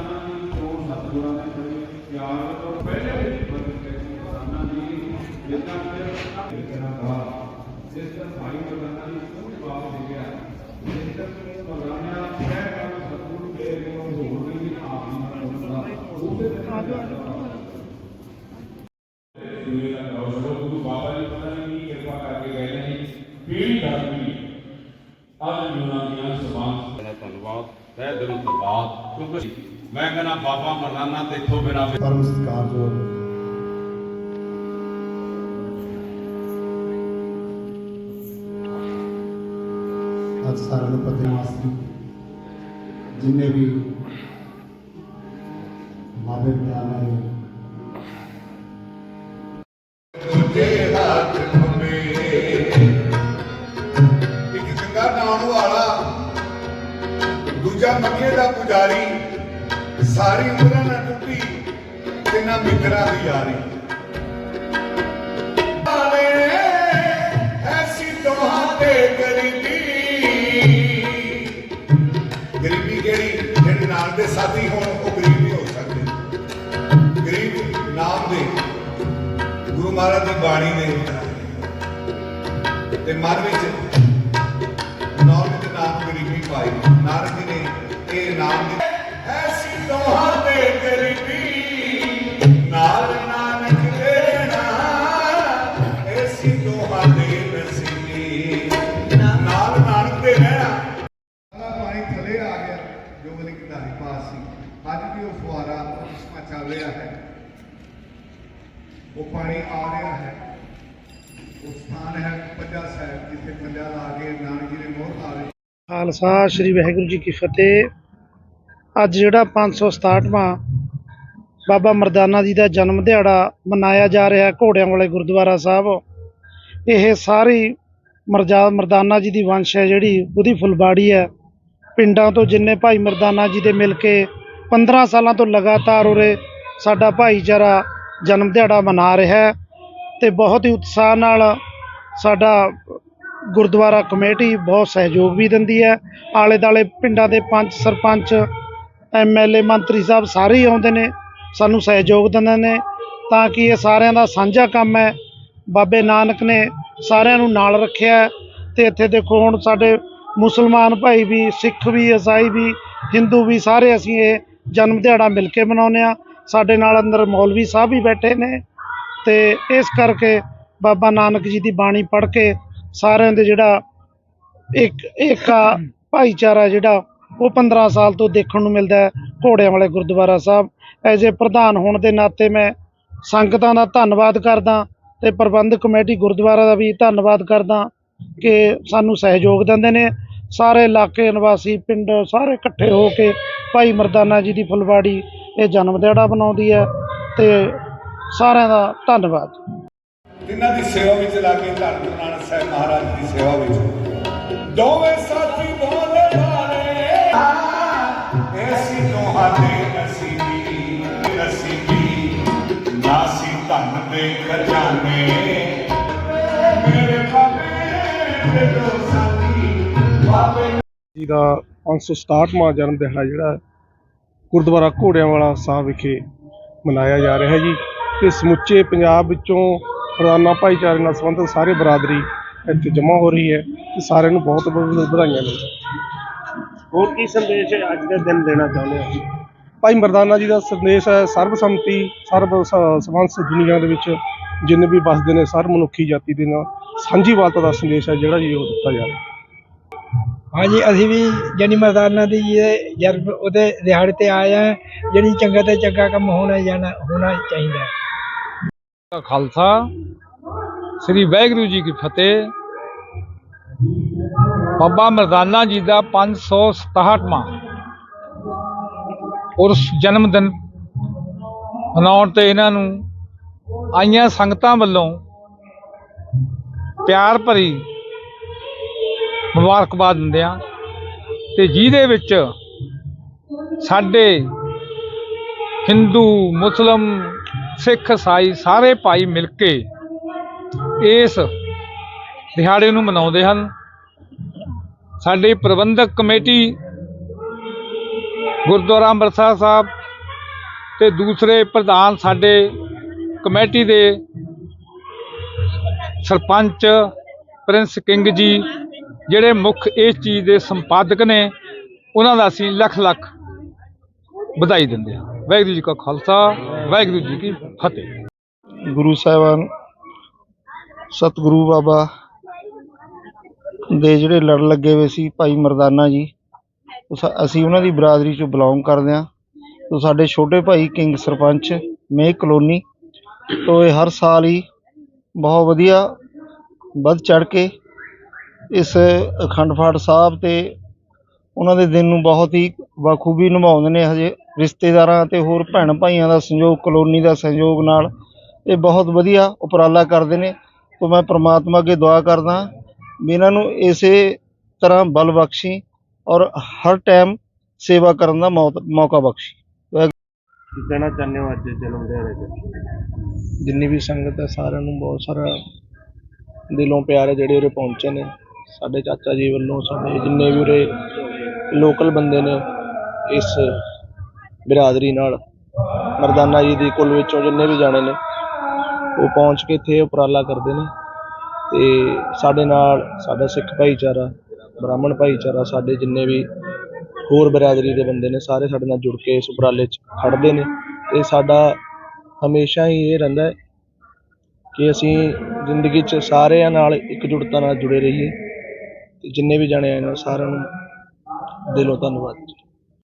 ਮਰਦਾਨਾ ਦੀ ਚੋਣ ਸਤਿਗੁਰਾਂ ਨੇ ਕਰੀ ਪਿਆਰ ਤੋਂ ਪਹਿਲੇ ਵੀ ਬਦਲ ਕੇ ਮਰਦਾਨਾ ਦੀ ਜਿੱਦਾਂ ਫਿਰ ਕਿਹਨਾਂ ਦਾ ਜਿਸ ਤਰ੍ਹਾਂ ਭਾਈ ਮਰਦਾਨਾ ਦੀ ਕੋਈ ਜਵਾਬ ਦੇ ਗਿਆ ਜਿਸ ਤਰ੍ਹਾਂ ਮਰਦਾਨਾ ਕਹਿ ਕਰ ਸਤਿਗੁਰੂ ਦੇ ਅੱਗੇ ਉਹ ਹੋਰ ਵੀ ਆਪ ਨਾਲ ਹੁੰਦਾ ਉਹਦੇ ਤੇ ਸੂਏ ਦਾ ਦੌਰ ਗੁਰੂ ਬਾਬਾ ਜੀ ਪਤਾ ਨਹੀਂ ਕੀ ਕਿਰਪਾ ਕਰਕੇ ਗਏ ਨੇ ਪੀੜੀ ਦਰ ਪੀੜੀ ਅੱਜ ਜੁਨਾ ਦੀਆਂ ਸਮਾਨ ਬੜਾ ਧੰਨਵਾਦ ਤਹਿ ਦਿਲੋਂ ਧੰਨਵਾਦ ਕਿਉਂਕਿ ਮੈਂ ਕਹਿੰਦਾ ਬਾਬਾ ਮਰਦਾਨਾ ਤੇ ਇੱਥੋਂ ਮੇਰਾ ਪਰਮ ਸਤਿਕਾਰਯੋਗ ਅੱਜ ਸਾਰਿਆਂ ਨੂੰ ਪਤਾ ਮਾਸਟਰ ਜਿੰਨੇ ਵੀ ਬਾਬੇ ਪਿਆਰੇ ਨੇ। ਦੂਜੇ ਹੱਥ ਖੰਬੇ। ਇੱਕ ਗੰਗਾ ਨਾਉਣ ਵਾਲਾ ਦੂਜਾ ਮੱਕੇ ਦਾ ਪੁਜਾਰੀ। ਸਾਰੀ ਉਮਰਾਂ ਨਾ ਟੁੱਟੀ ਤਿੰਨਾਂ ਮਿੱਤਰਾਂ ਦੀ ਯਾਰੀ। ਐਸੀ ਦੋਹਾਂ ਤੇ ਗਰੀਬੀ। ਗਰੀਬੀ ਕਿਹੜੀ ਜਿਹੜੇ ਨਾਲ ਦੇ ਸਾਥੀ ਹੋਣ, ਉਹ ਗਰੀਬ ਨਹੀਂ ਹੋ ਸਕਦੇ। ਗਰੀਬ ਨਾਮ ਦੇ, ਗੁਰੂ ਮਹਾਰਾਜ ਦੀ ਬਾਣੀ ਦੇ ਤੇ ਮਨ ਵਿੱਚ ਨਾਮ ਦੇ ਨਾਮ ਗਰੀਬੀ ਪਾਈ, ਨਾਨਕ ਪਾਣੀ ਆ ਰਿਹਾ ਹੈ। ਉਹ ਸਥਾਨ ਹੈ ਪੰਜਾ ਸਾਹਿਬ, ਜਿੱਥੇ ਪੰਜਾ ਲਾ ਕੇ ਨਾਨਕ ਜੀ ਨੇ ਮੋਹਰ ਲਾ ਲਈ ਖਾਲਸਾ, ਸ੍ਰੀ ਵਾਹਿਗੁਰੂ ਜੀ ਕੀ ਫਤਿਹ। ਅੱਜ ਜਿਹੜਾ 567ਵਾਂ ਬਾਬਾ ਮਰਦਾਨਾ ਜੀ ਦਾ ਜਨਮ ਦਿਹਾੜਾ ਮਨਾਇਆ ਜਾ ਰਿਹਾ ਘੋੜਿਆਂ ਵਾਲੇ ਗੁਰਦੁਆਰਾ ਸਾਹਿਬ, ਇਹ ਸਾਰੀ ਮਰਜਾ ਮਰਦਾਨਾ ਜੀ ਦੀ ਵੰਸ਼ ਹੈ ਜਿਹੜੀ, ਉਹਦੀ ਫੁਲਬਾੜੀ ਹੈ। ਪਿੰਡਾਂ ਤੋਂ ਜਿੰਨੇ ਭਾਈ ਮਰਦਾਨਾ ਜੀ ਦੇ ਮਿਲ ਕੇ 15 ਸਾਲਾਂ ਤੋਂ ਲਗਾਤਾਰ ਉਰੇ ਸਾਡਾ ਭਾਈਚਾਰਾ ਜਨਮ ਦਿਹਾੜਾ ਮਨਾ ਰਿਹਾ ਹੈ ਤੇ ਬਹੁਤ ਹੀ ਉਤਸ਼ਾਹ ਨਾਲ ਸਾਡਾ ਗੁਰਦੁਆਰਾ ਕਮੇਟੀ ਬਹੁਤ ਸਹਿਯੋਗ ਵੀ ਦਿੰਦੀ ਹੈ। ਆਲੇ ਦਾਲੇ ਪਿੰਡਾਂ ਦੇ ਪੰਚ ਸਰਪੰਚ ਐਮਐਲਏ ਮੰਤਰੀ ਸਾਹਿਬ ਸਾਰੇ ਹੀ ਆਉਂਦੇ ਨੇ, ਸਾਨੂੰ ਸਹਿਯੋਗ ਦਿੰਦੇ ਨੇ ਤਾਂ ਕਿ ਇਹ ਸਾਰਿਆਂ ਦਾ ਸਾਂਝਾ ਕੰਮ ਹੈ। ਬਾਬੇ ਨਾਨਕ ਨੇ ਸਾਰਿਆਂ ਨੂੰ ਨਾਲ ਰੱਖਿਆ ਹੈ ਤੇ ਇੱਥੇ ਦੇਖੋ ਹੁਣ ਸਾਡੇ ਮੁਸਲਮਾਨ ਭਾਈ ਵੀ, ਸਿੱਖ ਵੀ, ਈਸਾਈ ਵੀ, ਹਿੰਦੂ ਵੀ ਸਾਰੇ ਅਸੀਂ ਇਹ ਜਨਮ ਦਿਹਾੜਾ ਮਿਲ ਕੇ ਮਨਾਉਂਦੇ ਆ ਸਾਡੇ ਨਾਲ ਅੰਦਰ ਮੌਲਵੀ ਸਾਹਿਬ ਵੀ ਬੈਠੇ ਨੇ ਤੇ ਇਸ ਕਰਕੇ ਬਾਬਾ ਨਾਨਕ ਜੀ ਦੀ ਬਾਣੀ ਪੜ੍ਹ ਕੇ ਸਾਰਿਆਂ ਦੇ ਜਿਹੜਾ ਇੱਕ ਏਕਾ ਭਾਈਚਾਰਾ ਜਿਹੜਾ ਉਹ 15 ਸਾਲ ਤੋਂ ਦੇਖਣ ਨੂੰ ਮਿਲਦਾ ਹੈ ਘੋੜਿਆਂ ਵਾਲੇ ਗੁਰਦੁਆਰਾ ਸਾਹਿਬ। ਐਜ਼ ਏ ਪ੍ਰਧਾਨ ਹੋਣ ਦੇ ਨਾਤੇ ਮੈਂ ਸੰਗਤਾਂ ਦਾ ਧੰਨਵਾਦ ਕਰਦਾ ਤੇ ਪ੍ਰਬੰਧਕ ਕਮੇਟੀ ਗੁਰਦੁਆਰਾ ਦਾ ਵੀ ਧੰਨਵਾਦ ਕਰਦਾ ਕਿ ਸਾਨੂੰ ਸਹਿਯੋਗ ਦਿੰਦੇ ਨੇ। ਸਾਰੇ ਇਲਾਕੇ ਨਿਵਾਸੀ ਪਿੰਡ ਸਾਰੇ ਇਕੱਠੇ ਹੋ ਕੇ ਭਾਈ ਮਰਦਾਨਾ ਜੀ ਦੀ ਫੁਲਵਾੜੀ ਇਹ ਜਨਮ ਦਿਹਾੜਾ ਬਣਾਉਂਦੀ ਹੈ ਤੇ ਸਾਰਿਆਂ ਦਾ ਧੰਨਵਾਦ। ਤਿੰਨਾਂ ਦੀ ਸੇਵਾ ਵਿੱਚ ਲੱਗੇ ਧੰਨ ਗੁਰੂ ਨਾਨਕ ਸਾਹਿਬ ਮਹਾਰਾਜ ਦੀ ਸੇਵਾ ਵਿੱਚ। ਦੋਵੇਂ ਸਾਥੀ ਬੋਲੇ ਵਾਲੇ ਐਸੀ ਦੋਹਾਂ ਦੇ ਨਸੀਬੀ ਨਸੀਬੀ। ਨਾਸੀ ਧਨ ਦੇ ਖਜ਼ਾਨੇ। ਮੇਰੇ ਬਾਬੇ ਦੇ ਦੋ ਸਾਥੀ ਬਾਬੇ। ਜੀ ਦਾ 567ਵਾਂ ਜਨਮ ਦਿਹਾੜਾ ਜਿਹੜਾ ਗੁਰਦੁਆਰਾ ਘੋੜਿਆਂ ਵਾਲਾ ਸਾਹਿਬ ਵਿਖੇ ਮਨਾਇਆ ਜਾ ਰਿਹਾ ਹੈ ਜੀ। ਤੇ ਸਮੁੱਚੇ ਪੰਜਾਬ ਵਿੱਚੋਂ ਪ੍ਰਧਾਨਾ ਭਾਈਚਾਰੇ ਨਾਲ ਸੰਬੰਧਿਤ ਸਾਰੇ ਬਰਾਦਰੀ ਇੱਥੇ ਜਮ੍ਹਾਂ ਹੋ ਰਹੀ ਹੈ ਤੇ ਸਾਰਿਆਂ ਨੂੰ ਬਹੁਤ ਬਹੁਤ ਵਧਾਈਆਂ ਨੇ। ਹੋਰ ਕੀ ਸੰਦੇਸ਼ ਅੱਜ ਦੇ ਦਿਨ ਦੇਣਾ ਚਾਹੁੰਦੇ ਹੋ? ਭਾਈ ਮਰਦਾਨਾ ਜੀ ਦਾ ਸੰਦੇਸ਼ ਹੈ ਸਰਬਸੰਮਤੀ ਸਰਬ ਸਵੰਸ ਦੁਨੀਆ ਦੇ ਵਿੱਚ ਜਿੰਨੇ ਵੀ ਵਸਦੇ ਨੇ ਸਰ ਮਨੁੱਖੀ ਜਾਤੀ ਦੇ ਨਾਲ ਸਾਂਝੀਵਾਲਤਾ ਦਾ ਸੰਦੇਸ਼ ਹੈ ਜਿਹੜਾ ਜੀ ਉਹ ਦਿੱਤਾ ਜਾ ਰਿਹਾ। ਹਾਂਜੀ, ਅਸੀਂ ਵੀ ਜਾਨੀ ਮਰਦਾਨਾ ਦੀ ਜੀ ਉਹਦੇ ਦਿਹਾੜੇ ਤੇ ਆਏ ਆ ਜਿਹੜੀ ਚੰਗਾ ਤੇ ਚੰਗਾ ਕੰਮ ਹੋਣਾ ਜਾਣਾ, ਹੋਣਾ ਚਾਹੀਦਾ ਹੈ। ਦਾ ਖਾਲਸਾ, ਸ੍ਰੀ ਵਾਹਿਗੁਰੂ ਜੀ ਕੀ ਫਤਿਹ। ਬਾਬਾ ਮਰਦਾਨਾ ਜੀ ਦਾ 567ਵਾਂ ਉਰਸ ਜਨਮ ਦਿਨ ਮਨਾਉਣ ਤੇ ਇਹਨਾਂ ਨੂੰ ਆਈਆਂ ਸੰਗਤਾਂ ਵੱਲੋਂ ਪਿਆਰ ਭਰੀ ਮੁਬਾਰਕਬਾਦ ਦਿੰਦੇ ਆ ਤੇ ਜਿਹਦੇ ਵਿੱਚ ਸਾਡੇ ਹਿੰਦੂ, ਮੁਸਲਮ, ਸਿੱਖ ਈਸਾਈ ਸਾਰੇ ਭਾਈ ਮਿਲ ਕੇ ਇਸ ਦਿਹਾੜੇ ਨੂੰ ਮਨਾਉਂਦੇ ਹਨ। ਸਾਡੀ ਪ੍ਰਬੰਧਕ ਕਮੇਟੀ ਗੁਰਦੁਆਰਾ ਅੰਮ੍ਰਿਤਸਰ ਸਾਹਿਬ ਤੇ ਦੂਸਰੇ ਪ੍ਰਧਾਨ ਸਾਡੇ ਕਮੇਟੀ ਦੇ ਸਰਪੰਚ ਪ੍ਰਿੰਸ ਕਿੰਗ ਜੀ ਜਿਹੜੇ ਮੁੱਖ ਇਸ ਚੀਜ਼ ਦੇ ਸੰਪਾਦਕ ਨੇ, ਉਹਨਾਂ ਦਾ ਅਸੀਂ ਲੱਖ ਲੱਖ ਵਧਾਈ ਦਿੰਦੇ ਹਾਂ। ਵਾਹਿਗੁਰੂ ਜੀ ਕਾ ਖਾਲਸਾ, ਵਾਹਿਗੁਰੂ ਜੀ ਕੀ ਫਤਿਹ। ਗੁਰੂ ਸਾਹਿਬਾਨ, ਸਤਿਗੁਰੂ ਬਾਬਾ ਦੇ ਜਿਹੜੇ ਲੜ ਲੱਗੇ ਹੋਏ ਸੀ ਭਾਈ ਮਰਦਾਨਾ ਜੀ ਅਸੀਂ ਉਹਨਾਂ ਦੀ ਬਰਾਦਰੀ ਚੋਂ ਬਿਲੋਂਗ ਕਰਦੇ ਹਾਂ। ਤੋਂ ਸਾਡੇ ਛੋਟੇ ਭਾਈ ਕਿੰਗ ਸਰਪੰਚ, ਮੇਹ ਕਲੋਨੀ ਤੋਂ ਇਹ ਹਰ ਸਾਲ ਹੀ ਬਹੁਤ ਵਧੀਆ ਵੱਧ ਚੜ ਕੇ ਇਸ ਅਖੰਡ ਪਾਠ ਸਾਹਿਬ ਤੇ ਉਹਨਾਂ ਦੇ ਦਿਨ ਨੂੰ ਬਹੁਤ ਹੀ ਬਖੂਬੀ ਨਿਭਾਉਂਦੇ ਨੇ ਹਜੇ ਰਿਸ਼ਤੇਦਾਰਾਂ ਤੇ ਹੋਰ ਭੈਣ ਭਾਈਆਂ ਦਾ ਸੰਯੋਗ ਕਲੋਨੀ ਦਾ ਸਹਿਯੋਗ ਨਾਲ ਇਹ ਬਹੁਤ ਵਧੀਆ ਉਪਰਾਲਾ ਕਰਦੇ ਨੇ। ਤੋਂ ਮੈਂ ਪ੍ਰਮਾਤਮਾ ਅੱਗੇ ਦੁਆ ਕਰਦਾ ਵੀ ਇਹਨਾਂ ਨੂੰ ਇਸੇ ਤਰ੍ਹਾਂ ਬਲ ਬਖਸ਼ੀ ਔਰ ਹਰ ਟਾਈਮ ਸੇਵਾ ਕਰਨ ਦਾ ਮੌਤ- ਮੌਕਾ ਬਖਸ਼ੀ। ਕੀ ਕਹਿਣਾ ਚਾਹੁੰਦੇ ਹੋ ਅੱਜ ਜਨਮ ਦਿਹਾੜੇ ਤੇ ਜਿੰਨੀ ਵੀ ਸੰਗਤ ਹੈ ਸਾਰਿਆਂ ਨੂੰ ਬਹੁਤ ਸਾਰਾ ਦਿਲੋਂ ਪਿਆਰ ਹੈ ਜਿਹੜੇ ਉਰੇ ਪਹੁੰਚੇ ਨੇ। ਸਾਡੇ ਚਾਚਾ ਜੀ ਵੱਲੋਂ, ਸਾਡੇ ਜਿੰਨੇ ਵੀ ਉਰੇ ਲੋਕਲ ਬੰਦੇ ਨੇ ਇਸ ਬਿਰਾਦਰੀ ਨਾਲ, ਮਰਦਾਨਾ ਜੀ ਦੀ ਕੁੱਲ ਵਿੱਚੋਂ ਜਿੰਨੇ ਵੀ ਜਾਣੇ ਨੇ, ਉਹ ਪਹੁੰਚ ਕੇ ਇੱਥੇ ਉਪਰਾਲਾ ਕਰਦੇ ਨੇ ਤੇ ਸਾਡੇ ਨਾਲ ਸਾਡਾ ਸਿੱਖ ਭਾਈਚਾਰਾ, ਬ੍ਰਾਹਮਣ ਭਾਈਚਾਰਾ, ਸਾਡੇ ਜਿੰਨੇ ਵੀ ਹੋਰ ਬਰਾਦਰੀ ਦੇ ਬੰਦੇ ਨੇ, ਸਾਰੇ ਸਾਡੇ ਨਾਲ ਜੁੜ ਕੇ ਇਸ ਉਪਰਾਲੇ 'ਚ ਖੜਦੇ ਨੇ ਤੇ ਸਾਡਾ ਹਮੇਸ਼ਾ ਹੀ ਇਹ ਰਹਿੰਦਾ ਹੈ ਕਿ ਅਸੀਂ ਜ਼ਿੰਦਗੀ 'ਚ ਸਾਰਿਆਂ ਨਾਲ ਇਕਜੁੱਟਤਾ ਨਾਲ ਜੁੜੇ ਰਹੀਏ। ਤੇ ਜਿੰਨੇ ਵੀ ਜਾਣੇ ਆਏ ਨੇ ਸਾਰਿਆਂ ਨੂੰ ਦਿਲੋਂ ਧੰਨਵਾਦ। ਜੀ